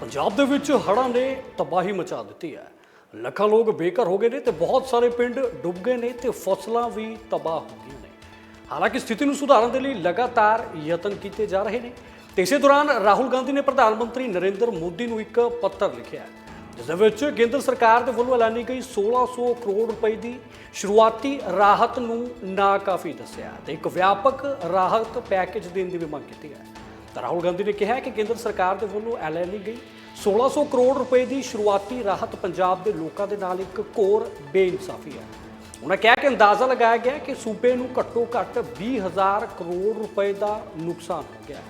ਪੰਜਾਬ ਦੇ ਵਿੱਚ ਹੜ੍ਹਾਂ ਨੇ ਤਬਾਹੀ ਮਚਾ ਦਿੱਤੀ ਹੈ। ਲੱਖਾਂ ਲੋਕ ਬੇਘਰ ਹੋ ਗਏ ਨੇ ਤੇ ਬਹੁਤ ਸਾਰੇ ਪਿੰਡ ਡੁੱਬ ਗਏ ਨੇ ਤੇ ਫਸਲਾਂ ਵੀ ਤਬਾਹ ਹੋ ਗਈਆਂ ਨੇ। ਹਾਲਾਂਕਿ ਸਥਿਤੀ ਨੂੰ ਸੁਧਾਰਨ ਦੇ ਲਈ ਲਗਾਤਾਰ ਯਤਨ ਕੀਤੇ ਜਾ ਰਹੇ ਨੇ ਤੇ ਇਸੇ ਦੌਰਾਨ ਰਾਹੁਲ ਗਾਂਧੀ ਨੇ ਪ੍ਰਧਾਨ ਮੰਤਰੀ ਨਰਿੰਦਰ ਮੋਦੀ ਨੂੰ ਇੱਕ ਪੱਤਰ ਲਿਖਿਆ ਹੈ, ਜਿਸ ਦੇ ਵਿੱਚ ਕੇਂਦਰ ਸਰਕਾਰ ਦੇ ਵੱਲੋਂ ਐਲਾਨੀ ਗਈ 1600 ਕਰੋੜ ਰੁਪਏ ਦੀ ਸ਼ੁਰੂਆਤੀ ਰਾਹਤ ਨੂੰ ਨਾਕਾਫੀ ਦੱਸਿਆ ਤੇ ਇੱਕ ਵਿਆਪਕ ਰਾਹਤ ਪੈਕੇਜ ਦੇਣ ਦੀ ਵੀ ਮੰਗ ਕੀਤੀ ਹੈ। ਤਾਂ ਰਾਹੁਲ ਗਾਂਧੀ ਨੇ ਕਿਹਾ ਕਿ ਕੇਂਦਰ ਸਰਕਾਰ ਦੇ ਵੱਲੋਂ ਐਲਾਨੀ ਗਈ 1600 ਕਰੋੜ ਰੁਪਏ ਦੀ ਸ਼ੁਰੂਆਤੀ ਰਾਹਤ ਪੰਜਾਬ ਦੇ ਲੋਕਾਂ ਦੇ ਨਾਲ ਇੱਕ ਘੋਰ ਬੇਇਨਸਾਫੀ ਹੈ। ਉਹਨਾਂ ਕਿਹਾ ਕਿ ਅੰਦਾਜ਼ਾ ਲਗਾਇਆ ਗਿਆ ਕਿ ਸੂਬੇ ਨੂੰ ਘੱਟੋ ਘੱਟ 20000 ਕਰੋੜ ਰੁਪਏ ਦਾ ਨੁਕਸਾਨ ਹੋ ਗਿਆ ਹੈ।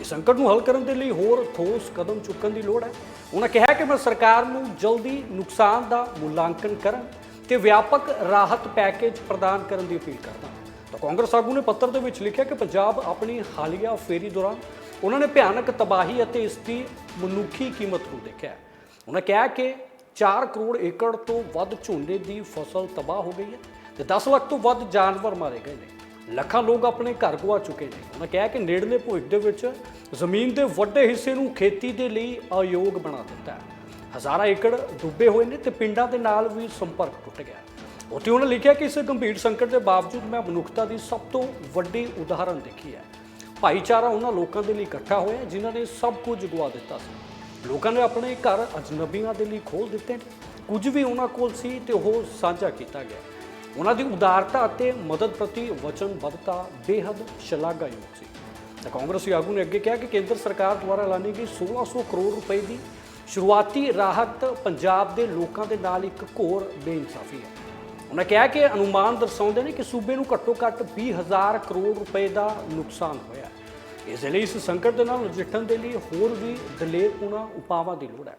ਇਸ ਸੰਕਟ ਨੂੰ ਹੱਲ ਕਰਨ ਦੇ ਲਈ ਹੋਰ ਠੋਸ ਕਦਮ ਚੁੱਕਣ ਦੀ ਲੋੜ ਹੈ। ਉਹਨਾਂ ਕਿਹਾ ਕਿ ਮੈਂ ਸਰਕਾਰ ਨੂੰ ਜਲਦੀ ਨੁਕਸਾਨ ਦਾ ਮੁਲਾਂਕਣ ਕਰਨ ਤੇ ਵਿਆਪਕ ਰਾਹਤ ਪੈਕੇਜ ਪ੍ਰਦਾਨ ਕਰਨ ਦੀ ਅਪੀਲ ਕਰਦਾ ਤਾਂ ਕਾਂਗਰਸ ਆਗੂ ਨੇ ਪੱਤਰ ਦੇ ਵਿੱਚ ਲਿਖਿਆ ਕਿ ਪੰਜਾਬ ਆਪਣੀ ਹਾਲੀਆ ਫੇਰੀ ਦੌਰਾਨ ਉਹਨਾਂ ਨੇ ਭਿਆਨਕ ਤਬਾਹੀ ਅਤੇ ਇਸ ਦੀ ਮਨੁੱਖੀ ਕੀਮਤ ਨੂੰ ਦੇਖਿਆ। ਉਹਨਾਂ ਕਿਹਾ ਕਿ 4 ਕਰੋੜ ਏਕੜ ਤੋਂ ਵੱਧ ਝੋਨੇ ਦੀ ਫਸਲ ਤਬਾਹ ਹੋ ਗਈ ਹੈ ਤੇ 10 ਲੱਖ ਤੋਂ ਵੱਧ ਜਾਨਵਰ ਮਾਰੇ ਗਏ ਨੇ। ਲੱਖਾਂ ਲੋਕ ਆਪਣੇ ਘਰ ਗਵਾ ਚੁੱਕੇ ਨੇ। ਉਹਨਾਂ ਕਿਹਾ ਕਿ ਨੇੜਲੇ ਭਵਿੱਖ ਦੇ ਵਿੱਚ ਜ਼ਮੀਨ ਦੇ ਵੱਡੇ ਹਿੱਸੇ ਨੂੰ ਖੇਤੀ ਦੇ ਲਈ ਅਯੋਗ ਬਣਾ ਦਿੱਤਾ ਹੈ। ਹਜ਼ਾਰਾਂ ਏਕੜ ਡੁੱਬੇ ਹੋਏ ਨੇ ਤੇ ਪਿੰਡਾਂ ਦੇ ਨਾਲ ਵੀ ਸੰਪਰਕ ਟੁੱਟ ਗਿਆ ਉੱਥੇ ਉਹਨਾਂ ਲਿਖਿਆ ਕਿ ਇਸ ਗੰਭੀਰ ਸੰਕਟ ਦੇ ਬਾਵਜੂਦ ਮੈਂ ਮਨੁੱਖਤਾ ਦੀ ਸਭ ਤੋਂ ਵੱਡੀ ਉਦਾਹਰਨ ਦੇਖੀ ਹੈ। ਭਾਈਚਾਰਾ ਉਹਨਾਂ ਲੋਕਾਂ ਦੇ ਲਈ ਇਕੱਠਾ ਹੋਇਆ, ਜਿਨ੍ਹਾਂ ਨੇ ਸਭ ਕੁਝ ਗਵਾ ਦਿੱਤਾ ਸੀ। ਲੋਕਾਂ ਨੇ ਆਪਣੇ ਘਰ ਅਜਨਬੀਆਂ ਦੇ ਲਈ ਖੋਲ ਦਿੱਤੇ ਕੁਝ ਵੀ ਉਹਨਾਂ ਕੋਲ ਸੀ ਤੇ ਉਹ ਸਾਂਝਾ ਕੀਤਾ ਗਿਆ। ਉਹਨਾਂ ਦੀ ਉਦਾਰਤਾ ਅਤੇ ਮਦਦ ਪ੍ਰਤੀ ਵਚਨਬੱਧਤਾ ਬੇਹੱਦ ਸ਼ਲਾਘਾਯੋਗ ਸੀ। ਤਾਂ ਕਾਂਗਰਸੀ ਆਗੂ ਨੇ ਅੱਗੇ ਕਿਹਾ ਕਿ ਕੇਂਦਰ ਸਰਕਾਰ ਦੁਆਰਾ ਐਲਾਨੀ ਗਈ 1600 ਕਰੋੜ ਰੁਪਏ ਦੀ ਸ਼ੁਰੂਆਤੀ ਰਾਹਤ ਪੰਜਾਬ ਦੇ ਲੋਕਾਂ ਦੇ ਨਾਲ ਇੱਕ ਘੋਰ ਬੇਇਨਸਾਫੀ ਹੈ। ਉਹਨਾਂ ਕਿਹਾ ਕਿ ਅਨੁਮਾਨ ਦਰਸਾਉਂਦੇ ਨੇ ਕਿ ਸੂਬੇ ਨੂੰ ਘੱਟੋ ਘੱਟ 20000 ਕਰੋੜ ਰੁਪਏ ਦਾ ਨੁਕਸਾਨ ਹੋਇਆ ਹੈ। ਇਸ ਲਈ ਇਸ ਸੰਕਟ ਦੇ ਨਾਲ ਨਜਿੱਠਣ ਦੇ ਲਈ ਹੋਰ ਵੀ ਦਲੇਰਪੂਣਾ ਉਪਾਵਾਂ ਦੀ ਲੋੜ ਹੈ।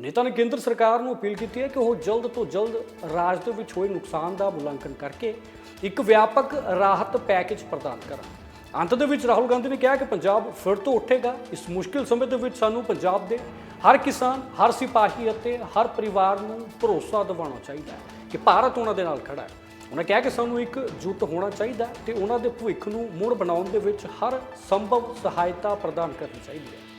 ਨੇਤਾ ਨੇ ਕੇਂਦਰ ਸਰਕਾਰ ਨੂੰ ਅਪੀਲ ਕੀਤੀ ਹੈ ਕਿ ਉਹ ਜਲਦ ਤੋਂ ਜਲਦ ਰਾਜ ਦੇ ਵਿੱਚ ਹੋਏ ਨੁਕਸਾਨ ਦਾ ਮੁਲਾਂਕਣ ਕਰਕੇ ਇੱਕ ਵਿਆਪਕ ਰਾਹਤ ਪੈਕੇਜ ਪ੍ਰਦਾਨ ਕਰਨ। ਅੰਤ ਦੇ ਵਿੱਚ ਰਾਹੁਲ ਗਾਂਧੀ ਨੇ ਕਿਹਾ ਕਿ ਪੰਜਾਬ ਫਿਰ ਤੋਂ ਉੱਠੇਗਾ। ਇਸ ਮੁਸ਼ਕਿਲ ਸਮੇਂ ਦੇ ਵਿੱਚ ਸਾਨੂੰ ਪੰਜਾਬ ਦੇ ਹਰ ਕਿਸਾਨ, ਹਰ ਸਿਪਾਹੀ ਅਤੇ ਹਰ ਪਰਿਵਾਰ ਨੂੰ ਭਰੋਸਾ ਦਿਵਾਉਣਾ ਚਾਹੀਦਾ ਹੈ ਕਿ ਭਾਰਤ ਉਹਨਾਂ ਦੇ ਨਾਲ ਖੜਾ ਹੈ। ਉਹਨਾਂ ਕਿਹਾ ਕਿ ਸਾਨੂੰ ਇੱਕ ਜੁੱਟ ਹੋਣਾ ਚਾਹੀਦਾ ਹੈ ਤੇ ਉਹਨਾਂ ਦੇ ਭਵਿੱਖ ਨੂੰ ਮੁੜ ਬਣਾਉਣ ਦੇ ਵਿੱਚ ਹਰ ਸੰਭਵ ਸਹਾਇਤਾ ਪ੍ਰਦਾਨ ਕਰਨੀ ਚਾਹੀਦੀ ਹੈ।